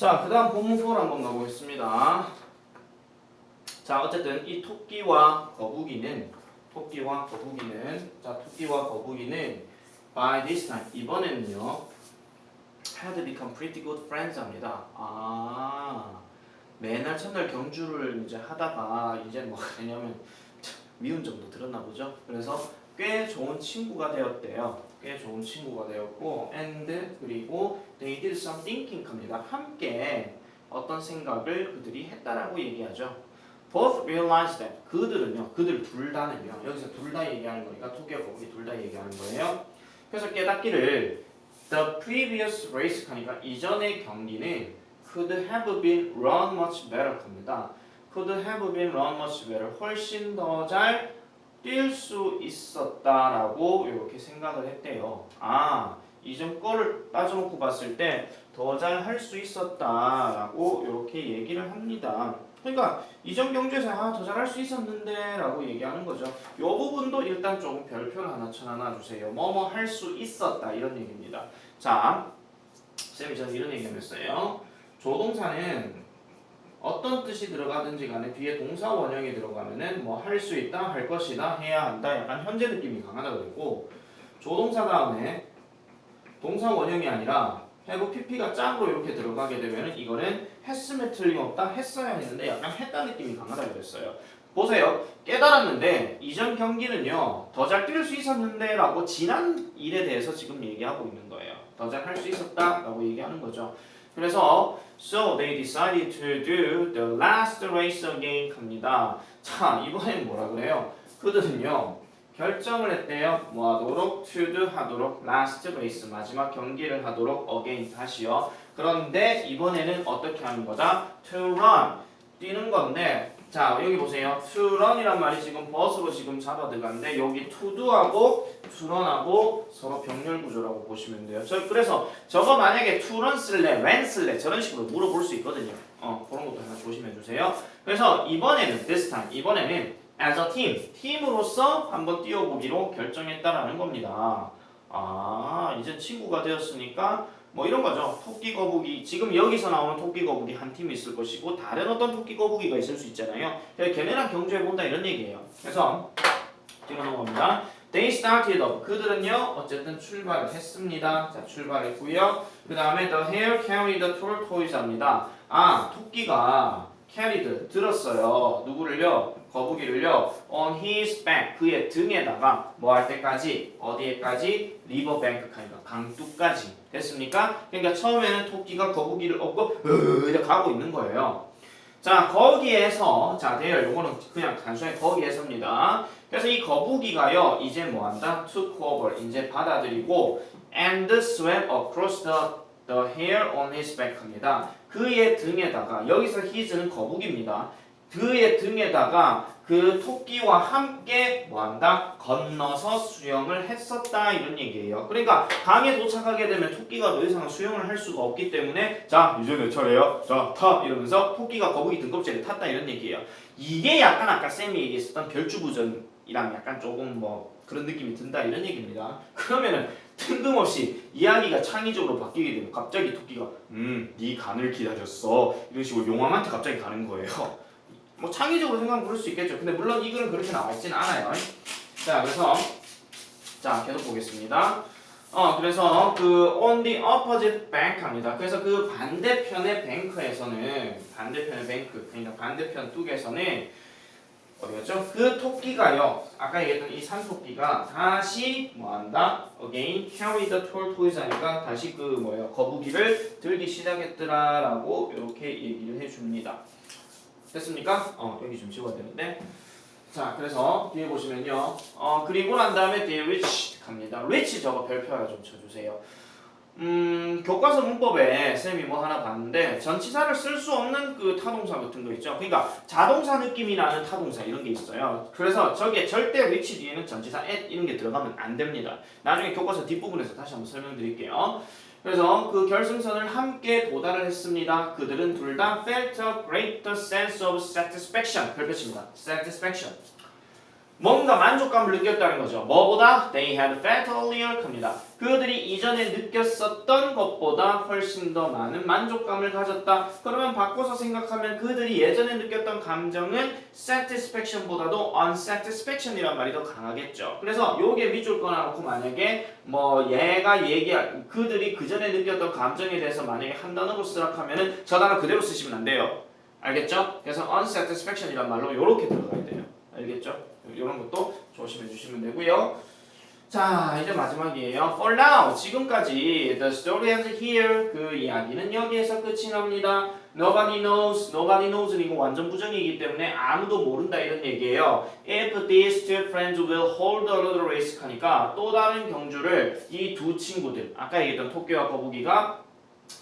자, 그 다음 본문 4로 한번 가보겠습니다. 자, 어쨌든 이 토끼와 거북이는 토끼와 거북이는 자, 토끼와 거북이는 by this time 이번에는요 had become pretty good friends 합니다. 아, 매날 첫날 경주를 이제 하다가 이제 뭐 왜냐면 미운 점도 들었나 보죠. 그래서 꽤 좋은 친구가 되었대요. 꽤 좋은 친구가 되었고 and 그리고 they did some thinking 합니다. 함께 어떤 생각을 그들이 했다라고 얘기하죠. Both realized that 그들은요, 그들 둘 다는요. 여기서 둘 다 얘기하는 거니까 토끼와 거북이 둘다 얘기하는 거예요. 그래서 깨닫기를 the previous race 하니까 이전의 경기는 could have been run much better 합니다. could have been run much better 훨씬 더 잘 뛸 수 있었다라고 이렇게 생각을 했대요. 아 이전 거를 따져놓고 봤을 때 더 잘 할 수 있었다라고 이렇게 얘기를 합니다. 그러니까 이전 경주에서 아, 더 잘할 수 있었는데라고 얘기하는 거죠. 이 부분도 일단 조금 별표를 하나 쳐놔 주세요. 뭐뭐 할 수 있었다 이런 얘기입니다. 자, 쌤이 저는 이런 얘기했어요. 조동사는 어떤 뜻이 들어가든지 간에 뒤에 동사 원형이 들어가면은 뭐 할 수 있다, 할 것이다, 해야 한다 약간 현재 느낌이 강하다 그랬고 조동사 다음에 동사 원형이 아니라 have pp가 짝으로 이렇게 들어가게 되면은 이거는 했음에 틀림없다, 했어야 했는데 약간 했다 느낌이 강하다 그랬어요. 보세요. 깨달았는데 이전 경기는요 더 잘 뛸 수 있었는데 라고 지난 일에 대해서 지금 얘기하고 있는 거예요. 더 잘 할 수 있었다 라고 얘기하는 거죠. 그래서 so they decided to do the last race again 합니다. 자 이번엔 뭐라 그래요? 그들은요 결정을 했대요. 뭐 하도록 to do 하도록 last race 마지막 경기를 하도록 again 다시요. 그런데 이번에는 어떻게 하는 거다? to run 뛰는 건데 자 여기 보세요. run이란 말이 지금 버스로 지금 잡아 들어갔는데 여기 to run하고 서로 병렬 구조라고 보시면 돼요. 저 그래서 저거 만약에 to run 쓸래, when 쓸래 저런 식으로 물어볼 수 있거든요. 어 그런 것도 하나 조심해 주세요. 그래서 이번에는 this time 이번에는 as a team 팀으로서 한번 뛰어보기로 결정했다라는 겁니다. 아 이제 친구가 되었으니까 뭐 이런 거죠. 토끼 거북이 지금 여기서 나오는 토끼 거북이 한 팀이 있을 것이고 다른 어떤 토끼 거북이가 있을 수 있잖아요. 그래서 걔네랑 경주해 본다 이런 얘기예요. 그래서 뒤로 넘어갑니다. They started up. 그들은요 어쨌든 출발을 했습니다. 자 출발했고요. 그 다음에 the hare carried the tortoise입니다. 아 토끼가 carried 들었어요. 누구를요? 거북이를요. on his back 그의 등에다가 뭐 할 때까지 어디에까지 리버 뱅크 카니까 강둑까지 됐습니까? 그러니까 처음에는 토끼가 거북이를 업고 으 가고 있는 거예요. 자 거기에서 자 대열 요거는 그냥 단순히 거기에서입니다. 그래서 이 거북이가요 이제 뭐한다? took over 이제 받아들이고 and swam across the the hair on his back 합니다. 그의 등에다가 여기서 his는 거북입니다. 그의 등에다가 그 토끼와 함께 뭐한다? 건너서 수영을 했었다 이런 얘기예요. 그러니까 강에 도착하게 되면 토끼가 더 이상 수영을 할 수가 없기 때문에 자 이제 내 차례요. 자타 이러면서 토끼가 거북이 등껍질에 탔다 이런 얘기예요. 이게 약간 아까 쌤이 얘기했었던 별주부전이랑 약간 조금 뭐 그런 느낌이 든다 이런 얘기입니다. 그러면은 뜬금없이 이야기가 창의적으로 바뀌게 되면 갑자기 토끼가 음네 간을 기다렸어 이런 식으로 용왕한테 갑자기 가는 거예요. 뭐 창의적으로 생각하면 그럴 수 있겠죠. 근데 물론 이 글은 그렇게 나와 있지는 않아요. 자, 그래서 자 계속 보겠습니다. 어, 그래서 그 on the opposite bank 합니다. 그래서 그 반대편의 뱅크에서는 반대편의 뱅크, 그러니까 반대편 뚝에서는 어디였죠? 그 토끼가요. 아까 얘기했던 이 산토끼가 다시 뭐 한다? Again carry the tortoise 하니까 다시 그 뭐예요? 거북이를 들기 시작했더라라고 이렇게 얘기를 해 줍니다. 됐습니까? 어 여기 좀 지워야 되는데. 자 그래서 뒤에 보시면요. 어 그리고 난 다음에 뒤에 reach 갑니다. reach 저거 별표야 좀 쳐주세요. 음 교과서 문법에 쌤이 뭐 하나 봤는데 전치사를 쓸 수 없는 그 타동사 같은 거 있죠. 그러니까 자동사 느낌이 나는 타동사 이런 게 있어요. 그래서 저게 절대 reach 뒤에는 전치사 at 이런 게 들어가면 안 됩니다. 나중에 교과서 뒷부분에서 다시 한번 설명드릴게요 그래서 그 결승선을 함께 도달을 했습니다. 그들은 둘 다 felt a greater sense of satisfaction. 별표입니다. satisfaction. 뭔가 만족감을 느꼈다는 거죠. 뭐보다? They had felt earlier 합니다. 그들이 이전에 느꼈었던 것보다 훨씬 더 많은 만족감을 가졌다. 그러면 바꿔서 생각하면 그들이 예전에 느꼈던 감정은 satisfaction보다도 unsatisfaction이란 말이 더 강하겠죠. 그래서 요게 밑줄 꺼놔놓고 만약에 뭐 얘가 얘기 그들이 그 전에 느꼈던 감정에 대해서 만약에 한 단어로 쓰라 하면은 저 단어 그대로 쓰시면 안 돼요. 알겠죠? 그래서 unsatisfaction이란 말로 요렇게 들어가야 돼요. 알겠죠? 이런 것도 조심해 주시면 되고요. 자, 이제 마지막이에요. For now, 지금까지 the story ends here. 그 이야기는 여기에서 끝이 납니다. Nobody knows, nobody knows는 이거 완전 부정이기 때문에 아무도 모른다 이런 얘기예요. If these two friends will hold another race 하니까 또 다른 경주를 이 두 친구들, 아까 얘기했던 토끼와 거북이가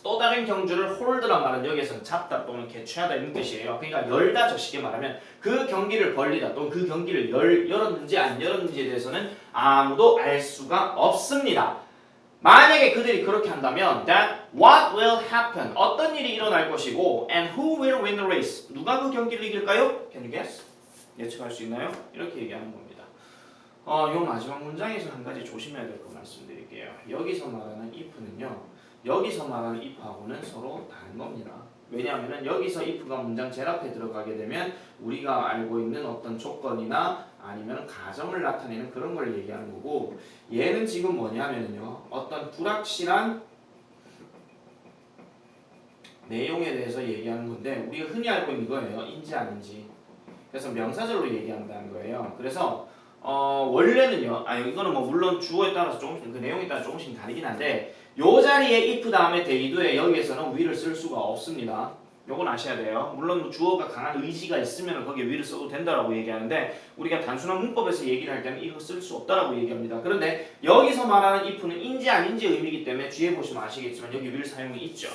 또 다른 경주를 홀드란 말은 여기에서는 잡다 또는 개최하다 이런 뜻이에요. 그러니까 열다 적시게 말하면 그 경기를 벌리다 또는 그 경기를 열, 열었는지 안 열었는지에 대해서는 아무도 알 수가 없습니다. 만약에 그들이 그렇게 한다면 that what will happen 어떤 일이 일어날 것이고 and who will win the race 누가 그 경기를 이길까요? Can you guess? 예측할 수 있나요? 이렇게 얘기하는 겁니다. 어, 요 마지막 문장에서 한 가지 조심해야 될 거 말씀드릴게요. 여기서 말하는 if는요. 여기서 말하는 if하고는 서로 다른 겁니다. 왜냐하면 여기서 if가 문장 제일 앞에 들어가게 되면 우리가 알고 있는 어떤 조건이나 아니면 가정을 나타내는 그런 걸 얘기하는 거고 얘는 지금 뭐냐면요 어떤 불확실한 내용에 대해서 얘기하는 건데 우리가 흔히 알고 있는 거예요. 인지 아닌지. 그래서 명사절로 얘기한다는 거예요. 그래서 어 원래는요 아 이거는 뭐 물론 주어에 따라서 조금씩 그 내용에 따라 조금씩 다르긴 한데 요 자리에 if 다음에 대기도에 여기에서는 위를 쓸 수가 없습니다. 요건 아셔야 돼요. 물론 뭐 주어가 강한 의지가 있으면 거기에 위를 써도 된다라고 얘기하는데 우리가 단순한 문법에서 얘기를 할 때는 이거 쓸 수 없다라고 얘기합니다. 그런데 여기서 말하는 if는 인지 아닌지 의미이기 때문에 뒤에 보시면 아시겠지만 여기 will 사용이 있죠.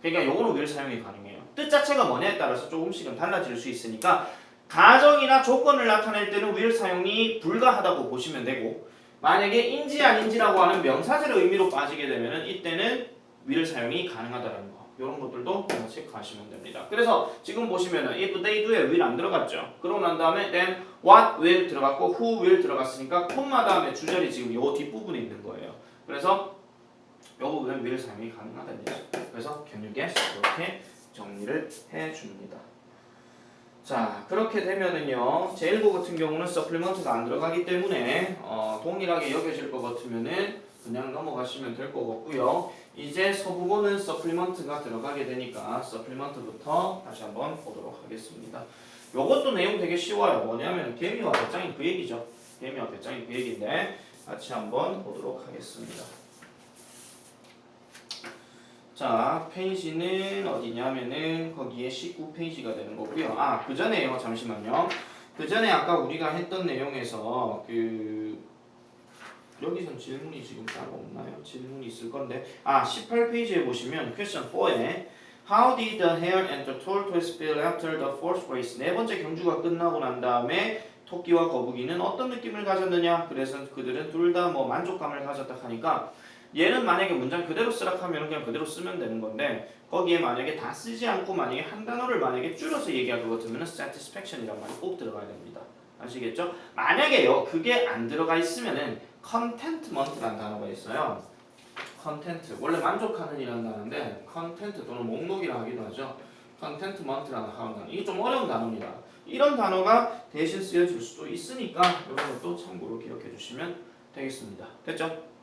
그러니까 요거는 will 사용이 가능해요. 뜻 자체가 뭐냐에 따라서 조금씩은 달라질 수 있으니까 가정이나 조건을 나타낼 때는 will 사용이 불가하다고 보시면 되고 만약에 인지 아닌지라고 하는 명사절의 의미로 빠지게 되면은 이때는 will 사용이 가능하다는 거. 이런 것들도 체크하시면 됩니다. 그래서 지금 보시면은 if they do에 will 안 들어갔죠. 그러고 난 다음에 then what will 들어갔고 who will 들어갔으니까 콤마 다음에 주절이 지금 요 뒷부분에 있는 거예요. 그래서 요 부분은 will 사용이 가능하답니다. 그래서 can you guess? 이렇게 정리를 해줍니다. 자 그렇게 되면은요 제1고 같은 경우는 서플리먼트가 안 들어가기 때문에 어, 동일하게 여겨질 것 같으면은 그냥 넘어가시면 될 것 같고요. 이제 서부고는 서플리먼트가 들어가게 되니까 서플리먼트부터 다시 한번 보도록 하겠습니다. 요것도 내용 되게 쉬워요. 뭐냐면 개미와 배짱이 그 얘기죠. 개미와 배짱이 그 얘기인데 같이 한번 보도록 하겠습니다 자, 페이지는 어디냐면은 거기에 19페이지가 되는 거고요. 아, 그 전에요. 잠시만요. 그 전에 아까 우리가 했던 내용에서 그 여기선 질문이 지금 따로 없나요? 질문이 있을 건데 아, 18페이지에 보시면 question 4에 How did the hare and the tortoise feel after the fourth race? 네 번째 경주가 끝나고 난 다음에 토끼와 거북이는 어떤 느낌을 가졌느냐? 그래서 그들은 둘 다 뭐 만족감을 가졌다 하니까 얘는 만약에 문장 그대로 쓰라 하면 그냥 그대로 쓰면 되는 건데 거기에 만약에 다 쓰지 않고 만약에 한 단어를 만약에 줄여서 얘기할 것 같으면 satisfaction이란 말이 꼭 들어가야 됩니다. 아시겠죠? 만약에요 그게 안 들어가 있으면은 contentment라는 단어가 있어요. content 원래 만족하는 이라는 단어인데 content 또는 목록이라 하기도 하죠. contentment라는 단어 이게 좀 어려운 단어입니다. 이런 단어가 대신 쓰여질 수도 있으니까 이런 것도 참고로 기억해 주시면 되겠습니다. 됐죠?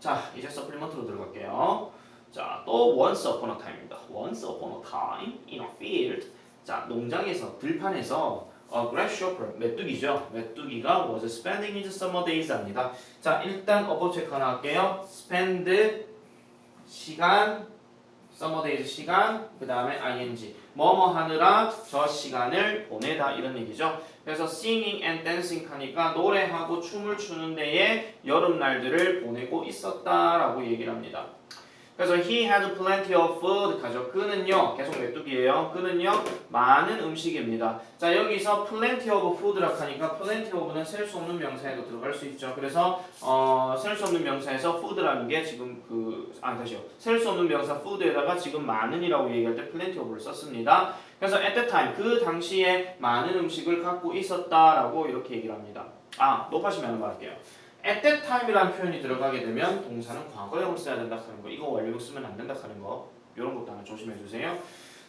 자, 이제 서플리먼트로 들어갈게요. 자, 또 once upon a time입니다. once upon a time in a field. 자, 농장에서 들판에서 a grasshopper 메뚜기죠. 메뚜기가 was spending his summer days 합니다. 자, 일단 어법 체크 하나 할게요. spend 시간 days 시간 그 다음에 ing 뭐뭐 하느라 저 시간을 보내다 이런 얘기죠. 그래서 singing and dancing 하니까 노래하고 춤을 추는 데에 여름날들을 보내고 있었다라고 얘기를 합니다. 그래서 he had plenty of food 가죠. 그는요 계속 메뚜기예요. 그는요 많은 음식입니다. 자 여기서 plenty of food라고 하니까 plenty of는 셀 수 없는 명사에도 들어갈 수 있죠. 그래서 어 셀 수 없는 명사에서 food라는 게 지금 그아 다시요 셀 수 없는 명사 food에다가 지금 많은이라고 얘기할 때 plenty of를 썼습니다. 그래서 at that time 그 당시에 많은 음식을 갖고 있었다라고 이렇게 얘기를 합니다. 아 높아지면 말할게요. At that time이라는 표현이 들어가게 되면 동사는 과거형을 써야 된다 하는 거. 이거 완료형 쓰면 안 된다 하는 거. 이런 것도 하나 조심해 주세요.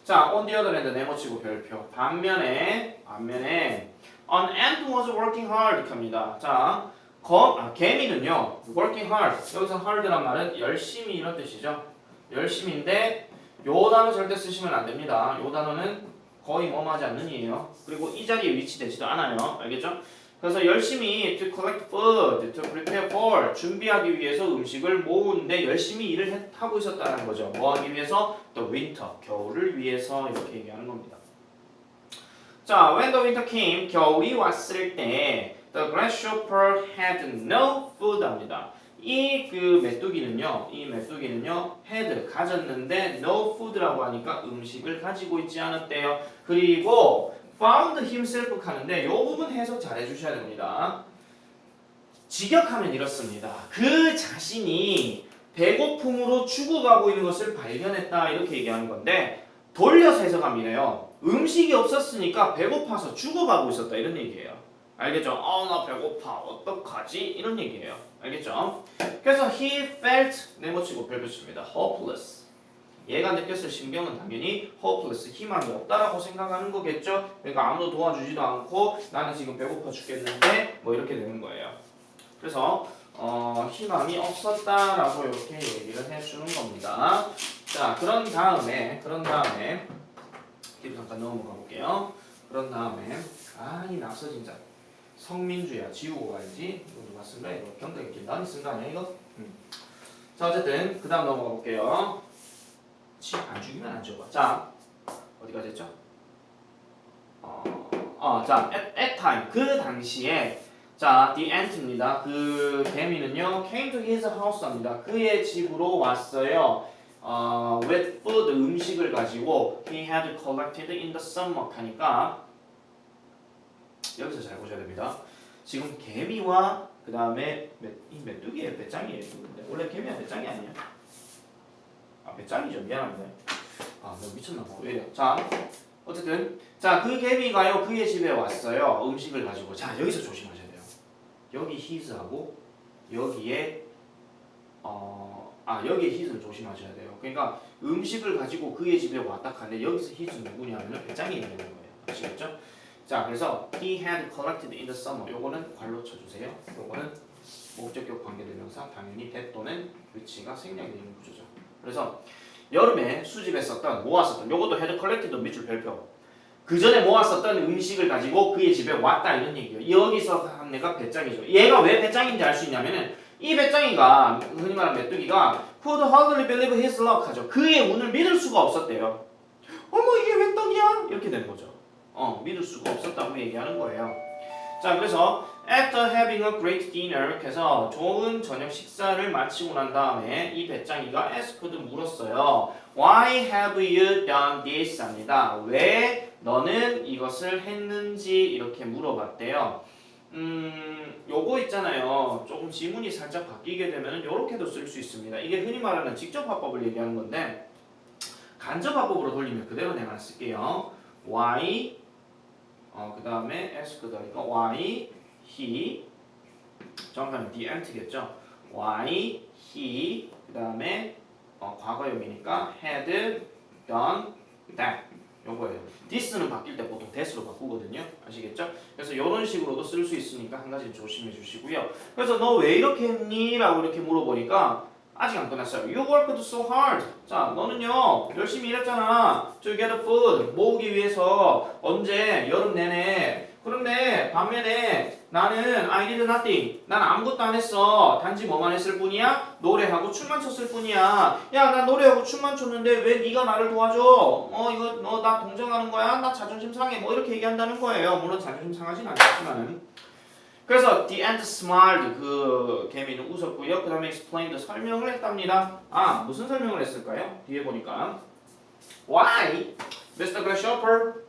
자, on the other hand 네모치고 별표. 반면에 반면에 an ant was working hard 합니다. 자, 거, 아, 개미는요 working hard. 여기서 hard란 말은 열심히 이런 뜻이죠. 열심인데 요 단어 절대 쓰시면 안 됩니다. 요 단어는 거의 뭐하지 않는 이에요. 그리고 이 자리에 위치되지도 않아요. 알겠죠? 그래서 열심히 to collect food, to prepare for 준비하기 위해서 음식을 모으는데 열심히 일을 해- 하고 있었다는 거죠. 뭐 하기 위해서? The winter, 겨울을 위해서 이렇게 얘기하는 겁니다. 자, when the winter came, 겨울이 왔을 때 the grasshopper had no food 합니다. 이 그 메뚜기는요, 이 메뚜기는요, had 가졌는데 no food라고 하니까 음식을 가지고 있지 않았대요. 그리고 found himself 하는데 이 부분 해석 잘 해주셔야 됩니다. 직역하면 이렇습니다. 그 자신이 배고픔으로 죽어가고 있는 것을 발견했다 이렇게 얘기하는 건데 돌려서 이래요. 음식이 없었으니까 배고파서 죽어가고 있었다 이런 얘기예요. 알겠죠? 어, 나 배고파. 어떡하지? 이런 얘기예요. 알겠죠? 그래서 he felt 네모치고 별표칩니다. hopeless. 얘가 느꼈을 심경은 당연히 hopeless, 희망이 없다라고 생각하는 거겠죠? 그러니까 아무도 도와주지도 않고 나는 지금 배고파 죽겠는데 뭐 이렇게 되는 거예요. 그래서 어, 희망이 없었다라고 이렇게 얘기를 해주는 겁니다. 자, 그런 다음에 그런 다음에 뒤로 잠깐 넘어가 볼게요. 그런 다음에 아이 낙서 진짜 성민주야 지우고 가야지. 이거 누가 쓴 거야? 이거 경덕이 김단이 쓴거 아니야 이거? 음. 자 어쨌든 그 다음 넘어가 볼게요. 치 안 죽이면 안 죽어. 자 어디까지 했죠? 어, 어, 자 at, at time 그 당시에 자 the ant입니다. 그 개미는요 came to his house입니다. 그의 집으로 왔어요. 어, with food 음식을 가지고 he had collected in the summer 하니까 여기서 잘 보셔야 됩니다. 지금 개미와 그 다음에 이 메뚜기의 배짱이에요. 원래 개미가 배짱이 아니야? 아 배짱이죠. 미안합니다. 아, 너 미쳤나 봐. 왜 이래? 자, 어쨌든 자 그 개미가요 그의 집에 왔어요. 음식을 가지고 자 여기서 조심하셔야 돼요. 여기 his하고 여기에 어, 아 여기에 his는 조심하셔야 돼요. 그러니까 음식을 가지고 그의 집에 왔다 하는데 여기서 his는 누구냐면은 배짱이 있는 거예요. 아시겠죠? 자 그래서 he had collected in the summer 요거는 괄로 쳐주세요. 요거는 목적격 관계대명사 당연히 that 또는 위치가 생략이 되는 구조죠. 그래서 여름에 수집했었던 모았었던 요것도 had collected 밑줄 별표 그 전에 모았었던 음식을 가지고 그의 집에 왔다 이런 얘기예요. 여기서 한 애가 배짱이죠. 얘가 왜 배짱인지 알 수 있냐면은 이 배짱이가 흔히 말하는 메뚜기가 could hardly believe his luck 하죠. 그의 운을 믿을 수가 없었대요. 어머 이게 왜 떡이야? 이렇게 되는 거죠. 어 믿을 수가 없었다고 얘기하는 거예요. 자 그래서 after having a great dinner 그래서 좋은 저녁 식사를 마치고 난 다음에 이 배짱이가 asked 물었어요. Why have you done this? 합니다. 왜 너는 이것을 했는지 이렇게 물어봤대요. 음, 요거 있잖아요. 조금 지문이 살짝 바뀌게 되면 요렇게도 쓸 수 있습니다. 이게 흔히 말하는 직접화법을 얘기하는 건데 간접화법으로 돌리면 그대로 내가 쓸게요. Why 어, 그 다음에 ask드니까 why he 정확하면 the ant겠죠. why he 그 다음에 어, 과거형이니까 had done that 요거예요. this는 바뀔 때 보통 that으로 바꾸거든요. 아시겠죠? 그래서 이런 식으로도 쓸 수 있으니까 한 가지 조심해 주시고요. 그래서 너 왜 이렇게 했니? 라고 이렇게 물어보니까 아직 안 끝났어요. You worked so hard. 자, 너는요 열심히 일했잖아. To get food 모으기 위해서 언제 여름 내내. 그런데 반면에 나는 I did nothing. 난 아무것도 안 했어. 단지 뭐만 했을 뿐이야? 노래하고 춤만 췄을 뿐이야. 야, 나 노래하고 춤만 췄는데 왜 네가 나를 도와줘? 어, 이거 너 나 동정하는 거야? 나 자존심 상해. 뭐 이렇게 얘기한다는 거예요. 물론 자존심 상하진 않겠지만은. 그래서 the ant smiled 그 개미는 웃었고요. 그 다음에 explained 설명을 했답니다. 아 무슨 설명을 했을까요? 뒤에 보니까 Why, Mr. Grasshopper?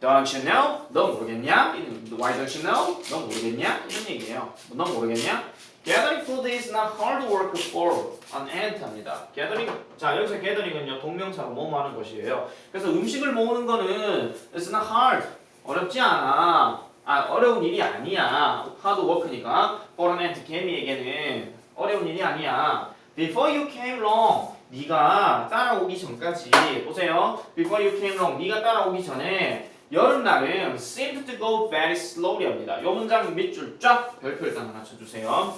Don't you know? 너 모르겠냐? Why don't you know? 너 모르겠냐? 이런 얘기예요. 너 모르겠냐? Gathering food is not hard work for an ant입니다. Gathering 자 여기서 gathering은요 동명사로 모음하는 것이에요. 그래서 음식을 모으는 거는 it's not hard 어렵지 않아. 아 어려운 일이 아니야. hard work니까 for an ant 개미에게는 어려운 일이 아니야. Before you came along 네가 따라오기 전까지 보세요. Before you came along 네가 따라오기 전에 여름날은 seemed to go very slowly 합니다. 요 문장 밑줄 쫙 별표 일단 하나 쳐주세요.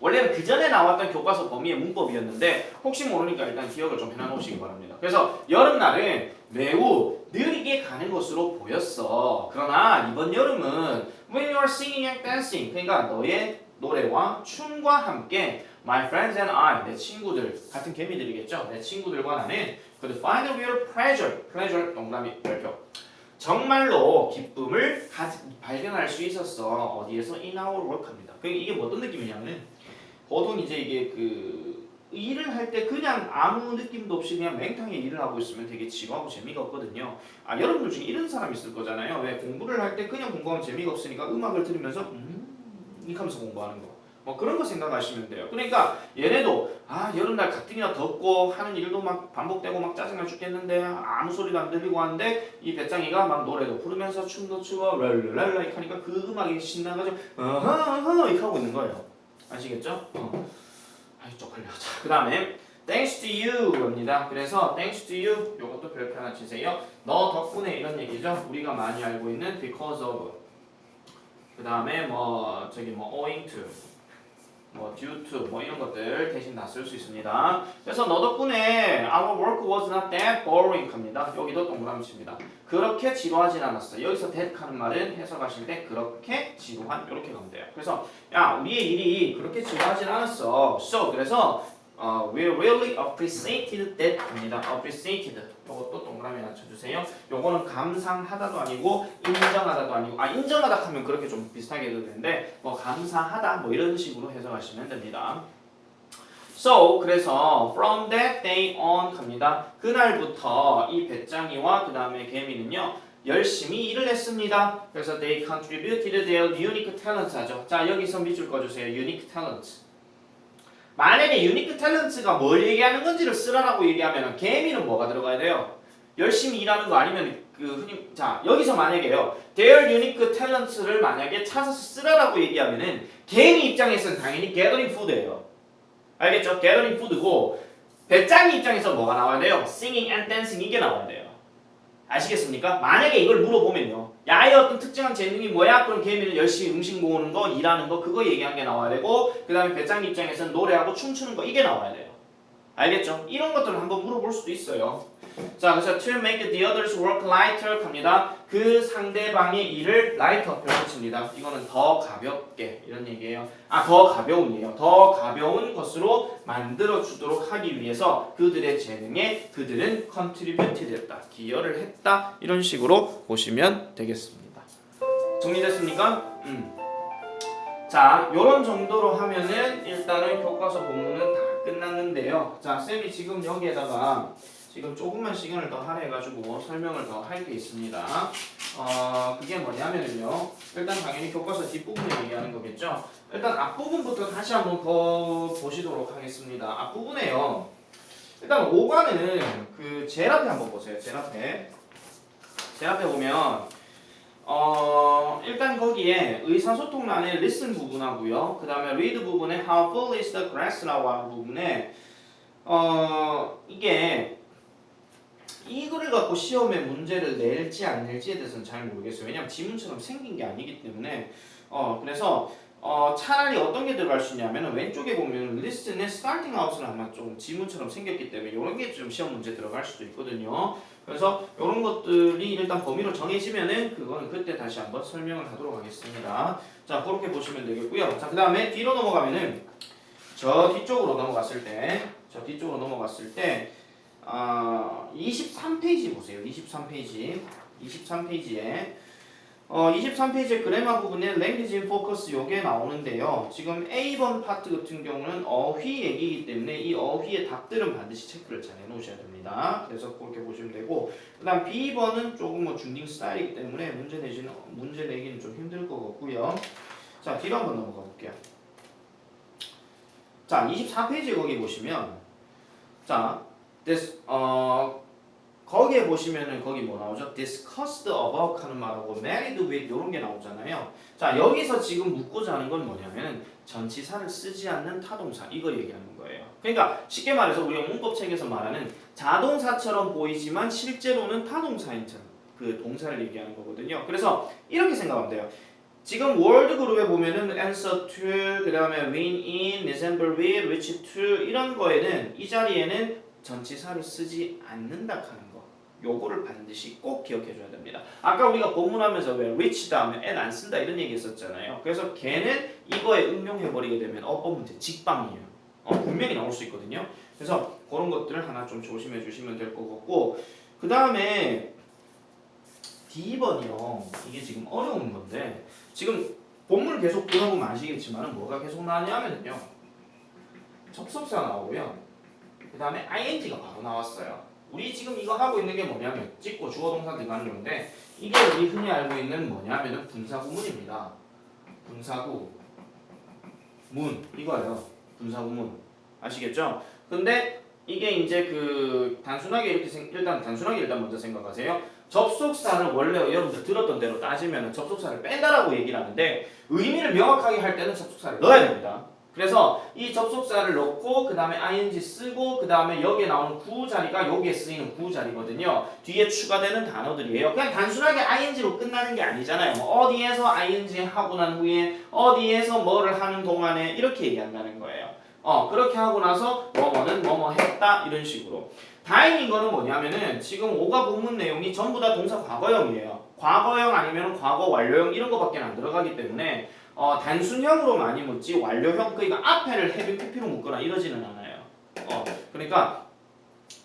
원래는 그 전에 나왔던 교과서 범위의 문법이었는데 혹시 모르니까 일단 기억을 좀 해놔놓으시기 바랍니다. 그래서 여름날은 매우 느리게 가는 것으로 보였어. 그러나 이번 여름은 when you are singing and dancing 그러니까 너의 노래와 춤과 함께 my friends and I 내 친구들 같은 개미들이겠죠. 내 친구들과 나는 could find a real pleasure pleasure 동그라미 별표 정말로 기쁨을 가, 발견할 수 있었어. 어디에서 work합니다. 그러니까 이게 뭐 어떤 느낌이냐면은 보통 이제 이게 그 일을 할 때 그냥 아무 느낌도 없이 그냥 맹탕에 일을 하고 있으면 되게 지루하고 재미가 없거든요. 아 여러분들 중에 이런 사람 있을 거잖아요. 왜 공부를 할 때 그냥 공부하면 재미가 없으니까 음악을 들으면서 음 이렇게 하면서 공부하는 거. 뭐 그런 거 생각하시면 돼요. 그러니까 얘네도 아 여름날 가뜩이나 덥고 하는 일도 막 반복되고 막 짜증나 죽겠는데 아무 소리도 안 들리고 하는데 이 배짱이가 막 노래도 부르면서 춤도 추고 랄랄랄라 이렇게 하니까 그 음악이 신나가지고 어허허 이렇게 하고 있는 거예요. 아시겠죠? 어. 아이 쪽팔려. 자, 그 다음에 thanks to you입니다. 그래서 thanks to you 요것도 별표 하나 치세요. 너 덕분에 이런 얘기죠. 우리가 많이 알고 있는 because of 그 다음에 뭐 저기 뭐 owing to 뭐 due to 뭐 이런 것들 대신 다 쓸 수 있습니다. 그래서 너 덕분에 our work was not that boring 합니다. 여기도 동그라미 칩니다. 그렇게 지루하진 않았어. 여기서 that 하는 말은 해석하실 때 그렇게 지루한 이렇게 가면 돼요. 그래서 야 우리의 일이 그렇게 지루하진 않았어. So 그래서 어, we really appreciated that 합니다. appreciated 요것도 동그라미 하나 쳐주세요. 요거는 감상하다도 아니고 인정하다도 아니고 아 인정하다 하면 그렇게 좀 비슷하게 해도 되는데 뭐 감사하다 뭐 이런 식으로 해석하시면 됩니다. So 그래서 from that day on 갑니다. 그날부터 이 배짱이와 그 다음에 개미는요 열심히 일을 했습니다. 그래서 they contributed their unique talent 하죠. 자 여기서 밑줄 꺼주세요. unique talent. 만약에 유니크 탤런트가 뭘 얘기하는 건지를 쓰라라고 얘기하면 개미는 뭐가 들어가야 돼요? 열심히 일하는 거 아니면 그 흔히 자 여기서 만약에요 their unique talent를 만약에 찾아서 쓰라라고 얘기하면은 개미 입장에서는 당연히 gathering food예요 알겠죠? gathering food고 배짱이 입장에서 뭐가 나와야 돼요? singing and dancing 이게 나와야 돼요 아시겠습니까? 만약에 이걸 물어보면요 야의 어떤 특정한 재능이 뭐야? 그럼 개미는 열심히 음식 모으는 거, 일하는 거 그거 얘기한 게 나와야 되고 그 다음에 배짱이 입장에서는 노래하고 춤추는 거 이게 나와야 돼요 알겠죠? 이런 것들을 한번 물어볼 수도 있어요 자 그래서 to make the others work lighter 합니다. 그 상대방의 일을 lighter 표현칩니다. 이거는 더 가볍게 이런 얘기예요. 아 더 가벼운이에요. 더 가벼운 것으로 만들어 주도록 하기 위해서 그들의 재능에 그들은 contributed 했다 기여를 했다 이런 식으로 보시면 되겠습니다. 정리됐습니까? 음. 자 요런 정도로 하면은 일단은 교과서 본문은 다 끝났는데요. 자 쌤이 지금 여기에다가 지금 조금만 시간을 더 할애해가지고 설명을 더 할 게 있습니다. 어, 그게 뭐냐면요. 일단 당연히 교과서 뒷부분에 얘기하는 거겠죠. 일단 앞부분부터 다시 한번 더 보시도록 하겠습니다. 앞부분에요. 일단 5과는 그 제일 앞에 한번 보세요. 제일 앞에. 제일 앞에 보면 어, 일단 거기에 의사소통란의 listen 부분하고요. 그 다음에 read 부분에 how full is the grass라고 하는 부분에 어, 이게 이거를 갖고 시험에 문제를 낼지 안 낼지에 대해서는 잘 모르겠어요. 왜냐면 지문처럼 생긴 게 아니기 때문에 어 그래서 어 차라리 어떤 게 들어갈 수 있냐면 왼쪽에 보면 리스트는 스타팅 아웃은 아마 좀 지문처럼 생겼기 때문에 이런 게 좀 시험 문제 들어갈 수도 있거든요. 그래서 이런 것들이 일단 범위로 정해지면은 그거는 그때 다시 한번 설명을 하도록 하겠습니다. 자 그렇게 보시면 되겠고요. 자 그 다음에 뒤로 넘어가면은 저 뒤쪽으로 넘어갔을 때, 저 뒤쪽으로 넘어갔을 때. 아, 23페이지 보세요. 23페이지. 23페이지에 어, 23페이지 그래마 부분에 language in focus 요게 나오는데요. 지금 A번 파트 같은 경우는 어휘 얘기이기 때문에 이 어휘의 답들은 반드시 체크를 잘 해놓으셔야 됩니다. 그래서 그렇게 보시면 되고 그 다음 B번은 조금 뭐 중딩 스타일이기 때문에 문제 내지는 문제 내기는 좀 힘들 것 같고요. 자 뒤로 한번 넘어가 볼게요. 자 24페이지 거기 보시면 자 this 어 거기에 보시면은 거기 뭐 나오죠? discussed about 하는 말하고 married with 이런 게 나오잖아요. 자 여기서 지금 묻고자 하는 건 뭐냐면은 전치사를 쓰지 않는 타동사 이거 얘기하는 거예요. 그러니까 쉽게 말해서 우리가 문법책에서 말하는 자동사처럼 보이지만 실제로는 타동사인 그 동사를 얘기하는 거거든요. 그래서 이렇게 생각하면 돼요. 지금 월드 그룹에 보면은 answer to 그 다음에 win in, resemble with, reach to 이런 거에는 이 자리에는 전치사를 쓰지 않는다 하는 거. 요거를 반드시 꼭 기억해 줘야 됩니다. 아까 우리가 본문하면서 왜 reach 다음에 n 안 쓴다 이런 얘기 했었잖아요. 그래서 걔는 이거에 응용해 버리게 되면 어법 문제 직방이에요. 어, 분명히 나올 수 있거든요. 그래서 그런 것들을 하나 좀 조심해 주시면 될 것 같고 그 다음에 D번이요. 이게 지금 어려운 건데 지금 본문을 계속 들어보면 아시겠지만 뭐가 계속 나냐면요. 접속사 나오고요. 그 다음에 ing가 바로 나왔어요. 우리 지금 이거 하고 있는 게 뭐냐면 찍고 주어 동사 들어가는 건데 이게 우리 흔히 알고 있는 뭐냐면은 분사구문입니다. 분사구 문 이거예요. 분사구문 아시겠죠? 근데 이게 이제 그 단순하게 이렇게 생, 일단 단순하게 일단 먼저 생각하세요. 접속사를 원래 여러분들 들었던 대로 따지면 접속사를 뺀다라고 얘기를 하는데 의미를 명확하게 할 때는 접속사를 넣어야 됩니다. 그래서 이 접속사를 넣고 그 다음에 ing 쓰고 그 다음에 여기에 나오는 구 자리가 여기에 쓰이는 구 자리거든요. 뒤에 추가되는 단어들이에요. 그냥 단순하게 ing로 끝나는 게 아니잖아요. 뭐 어디에서 ing 하고 난 후에 어디에서 뭐를 하는 동안에 이렇게 얘기한다는 거예요. 어 그렇게 하고 나서 뭐뭐는 뭐뭐 했다 이런 식으로. 다행인 거는 뭐냐면은 지금 오가 본문 내용이 전부 다 동사 과거형이에요. 과거형 아니면 과거 완료형 이런 거밖에 안 들어가기 때문에 어, 단순형으로 많이 묻지 완료형 그러니까 앞에를 헤비 PP로 묶거나 이러지는 않아요. 어, 그러니까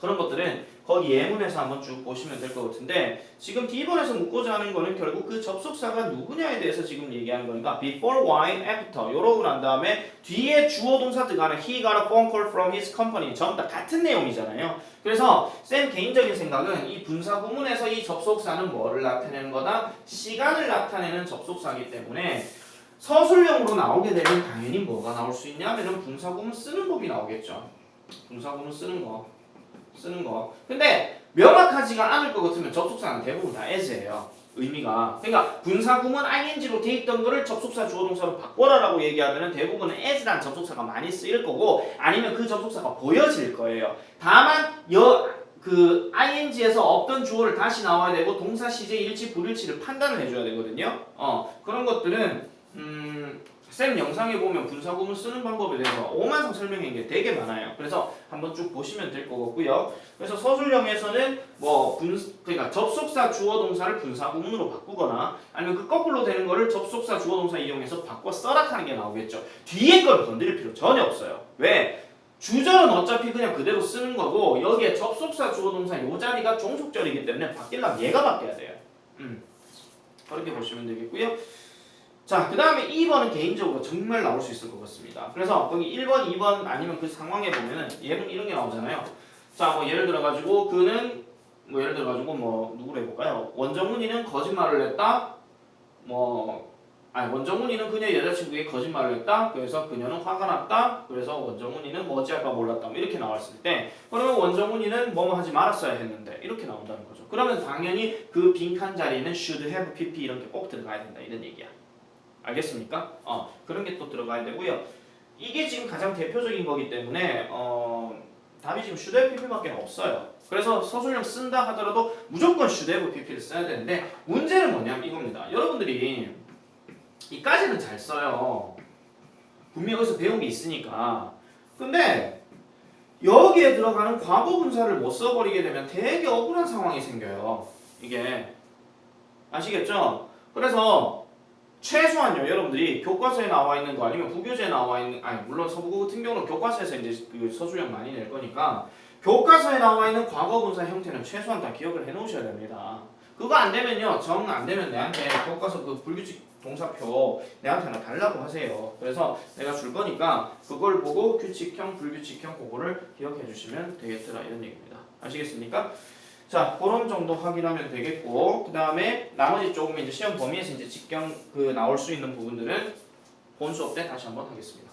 그런 것들은 거기 예문에서 한번 쭉 보시면 될 것 같은데 지금 D번에서 묻고자 하는 거는 결국 그 접속사가 누구냐에 대해서 지금 얘기하는 거니까 before, why, after 이러고 난 다음에 뒤에 주어 동사 들어가는 he got a phone call from his company 전부 다 같은 내용이잖아요. 그래서 쌤 개인적인 생각은 이 분사 구문에서 이 접속사는 뭐를 나타내는 거다? 시간을 나타내는 접속사이기 때문에 서술형으로 나오게 되면 당연히 뭐가 나올 수 있냐면은 분사구문 쓰는 법이 나오겠죠. 분사구문 쓰는 거, 쓰는 거. 근데 명확하지가 않을 것 같으면 접속사는 대부분 다 as예요. 의미가. 그러니까 분사구문 ing로 돼 있던 거를 접속사 주어동사로 바꿔라라고 얘기하면은 대부분은 as란 접속사가 많이 쓰일 거고 아니면 그 접속사가 보여질 거예요. 다만 여 그 ing에서 없던 주어를 다시 나와야 되고 동사 시제 일치 불일치를 판단을 해줘야 되거든요. 어 그런 것들은 음, 쌤 영상에 보면 분사구문 쓰는 방법에 대해서 오만상 설명한 게 되게 많아요. 그래서 한번 쭉 보시면 될 것 같고요. 그래서 서술형에서는 뭐 분, 그러니까 접속사 주어 동사를 분사구문으로 바꾸거나 아니면 그 거꾸로 되는 거를 접속사 주어 동사 이용해서 바꿔 써라 하는 게 나오겠죠. 뒤에 걸 건드릴 필요 전혀 없어요. 왜? 주절은 어차피 그냥 그대로 쓰는 거고 여기에 접속사 주어 동사 요 자리가 종속절이기 때문에 바뀌려면 얘가 바뀌어야 돼요. 음. 그렇게 보시면 되겠고요. 자, 그 다음에 2번은 개인적으로 정말 나올 수 있을 것 같습니다. 그래서 거기 1번, 2번 아니면 그 상황에 보면은 예문 이런 게 나오잖아요. 자, 뭐 예를 들어가지고 그는 뭐 예를 들어가지고 뭐 누구로 해볼까요? 원정훈이는 거짓말을 했다. 뭐 아니 원정훈이는 그녀의 여자친구에게 거짓말을 했다. 그래서 그녀는 화가 났다. 그래서 원정훈이는 뭐 어찌할까 몰랐다. 뭐 이렇게 나왔을 때 그러면 원정훈이는 뭐뭐 하지 말았어야 했는데 이렇게 나온다는 거죠. 그러면 당연히 그 빈칸 자리에는 should have pp 이런 게 꼭 들어가야 된다 이런 얘기야. 알겠습니까? 어 그런 게 또 들어가야 되고요. 이게 지금 가장 대표적인 거기 때문에 어 답이 지금 have pp밖에 없어요. 그래서 서술형 쓴다 하더라도 무조건 have pp를 써야 되는데 문제는 뭐냐면 이겁니다. 여러분들이 이까지는 잘 써요. 분명히 여기서 배운 게 있으니까. 근데 여기에 들어가는 과거 분사를 못 써버리게 되면 되게 억울한 상황이 생겨요. 이게 아시겠죠? 그래서 최소한요 여러분들이 교과서에 나와 있는 거 아니면 부교재에 나와 있는 아니 물론 서부고 같은 경우는 교과서에서 이제 그 서술형 많이 낼 거니까 교과서에 나와 있는 과거 분사 형태는 최소한 다 기억을 해 놓으셔야 됩니다. 그거 안 되면요. 정 안 되면 내한테 꼭 가서 그 불규칙 동사표 내한테 하나 달라고 하세요. 그래서 내가 줄 거니까 그걸 보고 규칙형, 불규칙형 그거를 기억해 주시면 되겠더라 이런 얘기입니다. 아시겠습니까? 자, 그런 정도 확인하면 되겠고, 그 다음에 나머지 조금 이제 시험 범위에서 이제 직경 그 나올 수 있는 부분들은 본 수업 때 다시 한번 하겠습니다.